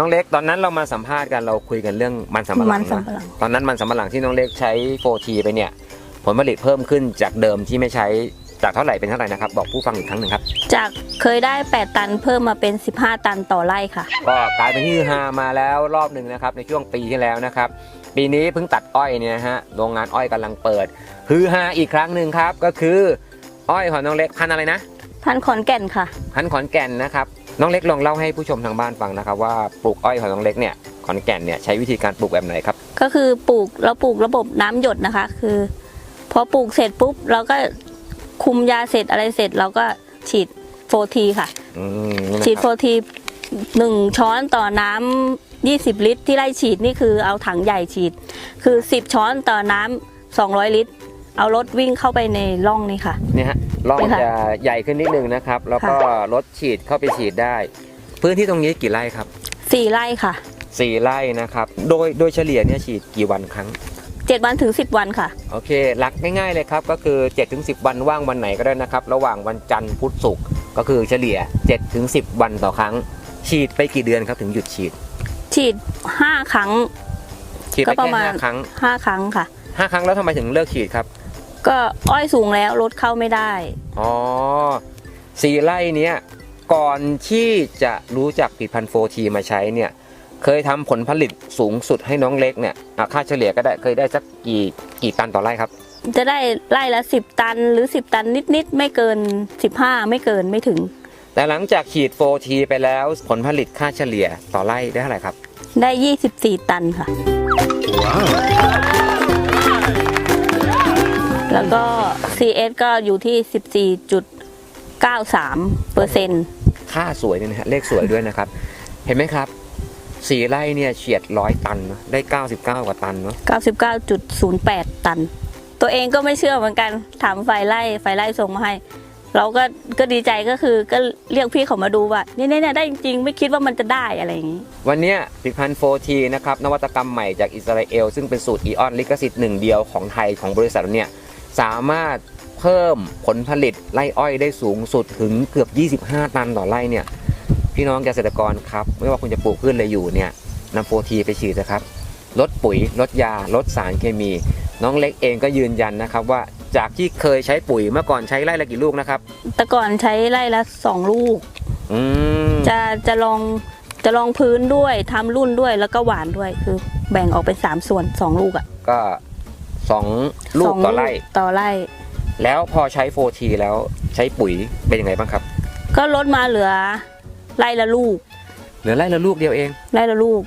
น้องเล็กตอนนั้นเรามาสัมภาษณ์กันเราคุยกันเรื่องมันสำปะหลัมังนสำปะหลังนะตอนนั้นมันสำปะหลังที่น้องเล็กใช้โฟทีไปเนี่ย ผลผลิตเพิ่มขึ้นจากเดิมที่ไม่ใช้จากเท่าไหร่เป็นเท่าไหร่นะครับ บอกผู้ฟังอีกครั้งหนึ่งครับ จากเคยได้ 8 ตันเพิ่มมาเป็น 15 ตันต่อไร่ค่ะ ก็กลายเป็นที่ฮือฮามาแล้วรอบหนึ่งนะครับในช่วงปีที่แล้วนะครับ ปีนี้เพิ่งตัดอ้อยเนี่ยนะฮะโรงงานอ้อยกำลังเปิดฮือฮาอีกครั้งหนึ่งครับก็คืออ้อยของน้องเล็กพันธุ์อะไรนะ พันขอนแก่นค่ะ พันธุ์ขอนแก่นนะครับ น้องเล็กลองเล่าให้ผู้ชมทางบ้านฟังนะครับว่าปลูกอ้อยของน้องเล็กเนี่ยขอนแก่นเนี่ยใช้วิธีการปลูกแบบไหนครับ ก็คือปลูกเราปลูกระบบน้ำหยดนะคะ คือ พอปลูกเสร็จปุ๊บเราก็คุมยาเสร็จอะไรเสร็จเราก็ฉีดโฟทีค่ะ อืมนี่นะฉีดคโฟรับทีหนึ่งช้อนต่อน้ำ20 ลิตร ที่ไล่ฉีดนี่คือเอาถังใหญ่ฉีด คือ 10 ช้อนต่อน้ำ200 ลิตร เอารถวิ่งเข้าไปในร่องนี่ค่ะ เนี่ยฮะร่องเป็นค่ะจะใหญ่ขึ้นนิดนึงนะครับ แล้วก็รถฉีดเข้าไปฉีดได้ พื้นที่ตรงนี้กี่ไร่ครับ4ไร่ค่ะสี่ไร่นะครับ โดยโดยเฉลี่ยเนี่ยฉีดกี่วันครั้ง7วันถึง10วันค่ะ โอเค หลักง่ายๆเลยครับ ก็คือ7-10วันว่างวันไหนก็ได้นะครับ ระหว่างวันจันทร์พุธศุกร์ก็คือเฉลี่ย7-10วันต่อครั้ง ฉีดไปกี่เดือนครับถึงหยุดฉีด ฉีด5ครั้งฉีดไปก็ประแค่มาณห้าครั้ง5ครั้งค่ะห้าครั้งแล้วทำไมถึงเลิกฉีดครับ ก็อ้อยสูงแล้วรถเข้าไม่ได้ อ๋อสี่ไร่เนี้ยก่อนที่จะรู้จักผลิตภัณฑ์โฟทีมาใช้เนี่ย เคยทำผลผลิตสูงสุดให้น้องเล็กเนี่ยอะค่าเฉลี่ยก็ได้เคยได้สักกี่กี่ตันต่อไร่ครับ จะได้ไร่ละ10 ตันหรือ 10 ตันนิดๆไม่เกิน 15 ไม่เกินไม่ถึง แต่หลังจากฉีดโฟทีไปแล้วผลผลิตค่าเฉลี่ยต่อไร่ได้เท่าไหร่ครับ ได้ 24 ตันค่ะ CS ก็อยู่ที่ 14.93เปอร์เซ็นต์ค่าสวยเนี่ยนะฮะเลขสวยด้วยนะครับ เห็นไหมครับสี่ไร่เนี่ยเฉียดร้อยตันเนอะได้ 99 กว่าตันเนาะ99.08 ตัน ตัวเองก็ไม่เชื่อเหมือนกัน ถามไฟไล่ไฟไล่ส่งมาให้ เราก็ก็ดีใจก็คือก็เรียกพี่เขามาดูว่าเนี่ยเนี่ยได้จริงๆ ไม่คิดว่ามันจะได้อะไรอย่างนี้ วันเนี้ยผลิตภัณฑ์ 4T นะครับนวัตกรรมใหม่จากอิสราเอล ซึ่งเป็นสูตรอีออนลิขสิทธิ์หนึ่งเดียวของไทยของบริษัทเราเนี่ย สามารถเพิ่มผลผลิตไร่อ้อยได้สูงสุดถึงเกือบ 25 ตันต่อไร่เนี่ยพี่น้องเกษตรกรครับ ไม่ว่าคุณจะปลูกพืชอะไรอยู่เนี่ยนำ 4T ไปฉีดนะครับลดปุ๋ยลดยาลดสารเคมี น้องเล็กเองก็ยืนยันนะครับว่าจากที่เคยใช้ปุ๋ยเมื่อก่อนใช้ไร่ละกี่ลูกนะครับ แต่ก่อนใช้ไร่ละสองลูกอืมจะจะลองจะลองพื้นด้วยทำรุ่นด้วยแล้วก็หวานด้วยคือแบ่งออกเป็นสามส่วนสองลูกอะก็ สองลูสกงต่อไร่ ต่อไร่ แล้วพอใช้ 4T แล้วใช้ปุ๋ยเป็นยังไงบ้างครับ ก็ลดมาเหลือไร่ละลูกเหลือไร่ละลูกเดียวเองไร่ไร่ละลูก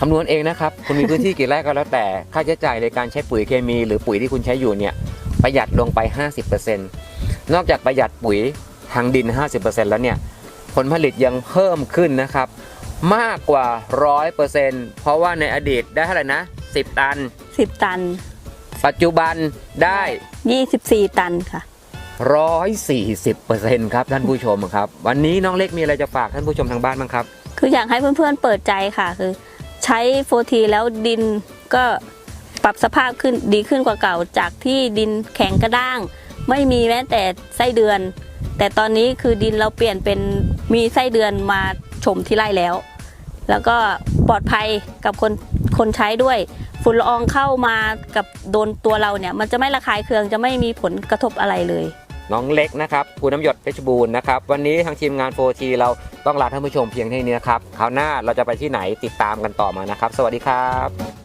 คำนวณเองนะครับคุณมีพื้นที่กี่ไร่ก็แล้วแต่ค่าใช้จ่ายในการใช้ปุ๋ยเคมี หรือปุ๋ยที่คุณใช้อยู่เนี่ยประหยัดลงไป 50%นอกจากประหยัดปุ๋ยทางดิน 50%แล้วเนี่ยผลผลิตยังเพิ่มขึ้นนะครับ มากกว่า 100%เพราะว่าในอดีตได้เท่าไหร่นะ 10 ตันสิบตัน ปัจจุบันได้ยี่สิบสี่ตันค่ะ 140%ครับท่านผู้ชมครับ วันนี้น้องเล็กมีอะไรจะฝากท่านผู้ชมทางบ้านบ้างครับ คืออยากให้เพื่อนๆเปิดใจค่ะ คือ ใช้โฟทีแล้วดินก็ปรับสภาพขึ้นดีขึ้นกว่าเก่า จากที่ดินแข็งกระด้าง ไม่มีแม้แต่ไส้เดือน แต่ตอนนี้คือดินเราเปลี่ยนเป็นมีไส้เดือนมาชมที่ไร่แล้ว แล้วก็ปลอดภัยกับคน คนใช้ด้วย ฝุ่นละอองเข้ามากับโดนตัวเราเนี่ย มันจะไม่ระคายเคืองจะไม่มีผลกระทบอะไรเลยน้องเล็กนะครับภูน้ำหยดเพชรบูรณ์นะครับ วันนี้ทางทีมงาน 4T เราต้องลาท่านผู้ชมเพียงเท่านี้นะครับคราวหน้าเราจะไปที่ไหนติดตามกันต่อมานะครับ สวัสดีครับ